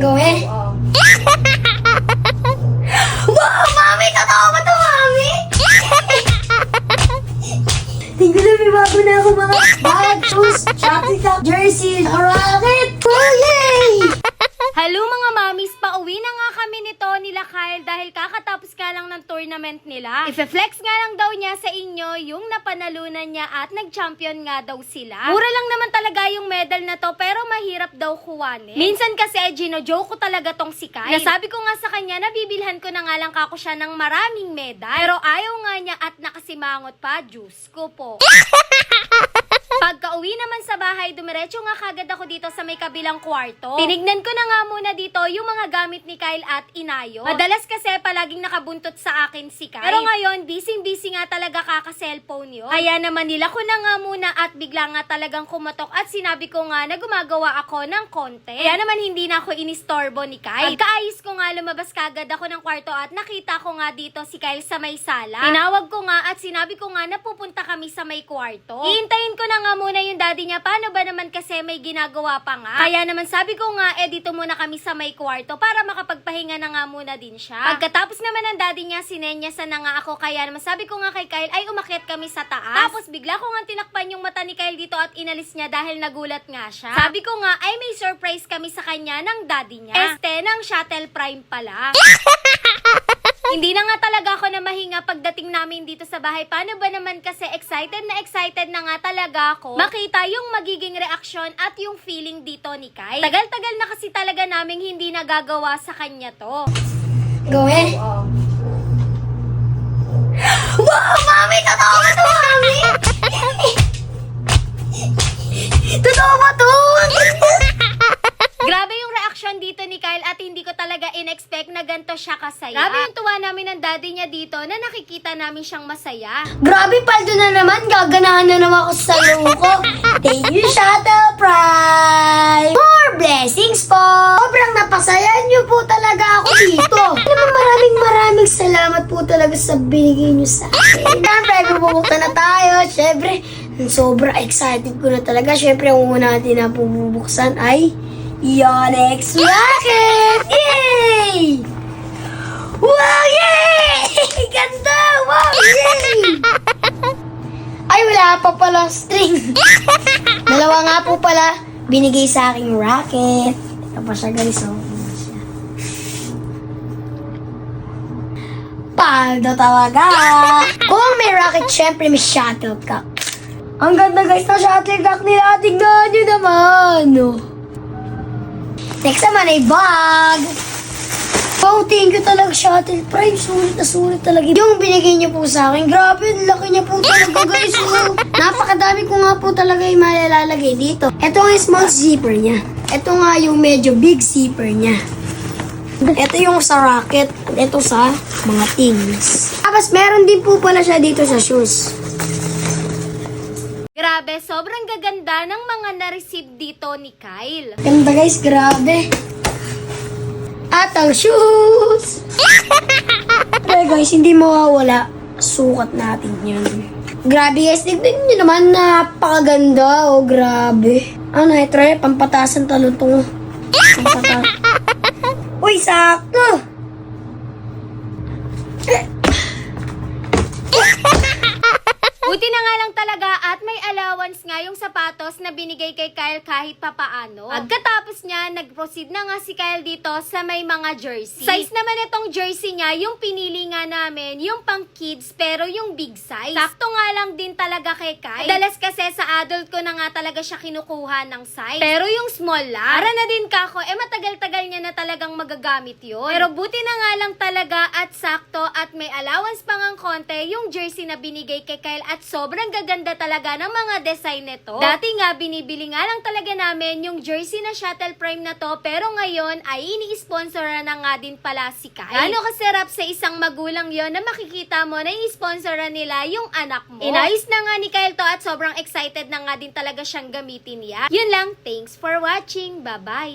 Go eh. wow, mami! Totoo ba to, mami? Tingnan na, may bago na ako mga bag, shoes, shuttlecock, jersey, rocket! Oh, yay! Hello mga mamis, pauwi na nga kami nito nila Kyle dahil kakatapos ka lang ng tournament nila. Ife-flex nga lang daw niya sa inyo yung napanalunan niya at nag-champion nga daw sila. Mura lang naman talaga yung medal na to pero mahirap daw kuwanin. Minsan kasi gino-joke ko talaga tong si Kyle. Nasabi ko nga sa kanya na bibilhan ko na nga lang kako siya ng maraming medal. Pero ayaw nga niya at nakasimangot pa, juice ko po. Pagka uwi naman sa bahay, dumiretso nga kagad ako dito sa may kabilang kwarto. Tinignan ko na nga muna dito yung mga gamit ni Kyle at Inayo. Madalas kasi palaging nakabuntot sa akin si Kyle. Pero ngayon, busy-busy nga talaga kaka-cellphone yun. Kaya naman nila ko na nga muna at bigla nga talagang kumatok at sinabi ko nga na gumagawa ako ng content. Kaya naman hindi na ako inistorbo ni Kyle. Pagkaayos ko nga, lumabas kagad ako ng kwarto at nakita ko nga dito si Kyle sa may sala. Tinawag ko nga at sinabi ko nga na pupunta kami sa may kwarto. Iintayin ko na nga muna yung daddy niya. Paano ba naman kasi may ginagawa pa nga? Kaya naman sabi ko nga, eh dito muna kami sa may kwarto para makapagpahinga na nga muna din siya. Pagkatapos naman ng daddy niya, sinenyasan na nga ako. Kaya naman sabi ko nga kay Kyle, ay umakyat kami sa taas. Tapos bigla ko nga tinakpan yung mata ni Kyle dito at inalis niya dahil nagulat nga siya. Sabi ko nga, ay may surprise kami sa kanya ng daddy niya. Este, ng Shuttle Prime pala. Hindi na nga talaga ako na mahinga pagdating namin dito sa bahay. Paano ba naman kasi excited na excited na nga talaga ako makita yung magiging reaksyon at yung feeling dito ni Kai. Tagal-tagal na kasi talaga naming hindi nagagawa sa kanya to. Go eh. Wow, mami! Totoo ba to, mami? Totoo ba to? Kyle at hindi ko talaga in-expect na ganito siya kasaya. Grabe yung tuwa namin ng daddy niya dito na nakikita namin siyang masaya. Grabe, paldo na naman. Gaganahan na naman ako sa sayo ko. Thank you, Shuttle Prime! More blessings po! Sobrang napasaya niyo po talaga ako dito. Naman maraming maraming salamat po talaga sa binigay niyo sa akin. Siyempre, bubuksan na tayo. Siyempre, sobra excited ko na talaga. Siyempre, ang una natin na bubuksan ay Yonex Rocket! Yay! Wow! Yay! Ganda! Wow! Yay! Ay, wala pa palang string. Dalawa nga po pala binigay sa aking racket. Ito pa siya guys. Oh. Paldo talaga. Kung may racket, syempre may shuttlecock. Ang ganda guys na shuttlecock nila. Tignan nyo naman. Oh. Next naman ay bag. Oh, thank you talaga, Shuttle Prime. Sulit na sulit talaga. Yung binigay niyo po sa akin, grabe, laki niya po talaga, guys. Oh. Napakadami ko nga po talaga yung malalalagay dito. Ito nga yung small zipper niya. Ito nga yung medyo big zipper niya. Ito yung sa rocket. Ito sa mga things. Tapos meron din po pala siya dito sa shoes. Grabe, sobrang gaganda ng mga na-receive dito ni Kyle. Ganda guys, grabe. At ang shoes! Pero guys, hindi mawawala. Sukat natin yan. Grabe guys, tignan nyo naman, napakaganda. Oh, grabe. Ano, ito rin, pampatasan talon to. Uy, sakto! Buti na nga lang talaga allowance nga yung sapatos na binigay kay Kyle kahit papaano. Pagkatapos niya, nag-proceed na nga si Kyle dito sa may mga jersey. Size naman itong jersey niya, yung pinili nga namin, yung pang kids pero yung big size. Sakto nga lang din talaga kay Kyle. Madalas kasi sa adult ko na nga talaga siya kinukuha ng size. Pero yung small lang, para na din kako, eh matagal-tagal niya na talagang magagamit yun. Pero buti na nga lang talaga at sakto at may allowance pa ngang konti yung jersey na binigay kay Kyle at sobrang gaganda talaga ng mga design nito. Dati nga binibili nga lang talaga namin yung jersey na Shuttle Prime na to pero ngayon ay ini-sponsor na nga din pala si Kyle. Ano kasarap sa isang magulang yon na makikita mo na i-sponsor nila yung anak mo. Inayos na nga ni Kyle to at sobrang excited na nga din talaga siyang gamitin yan. Yun lang, thanks for watching. Bye-bye!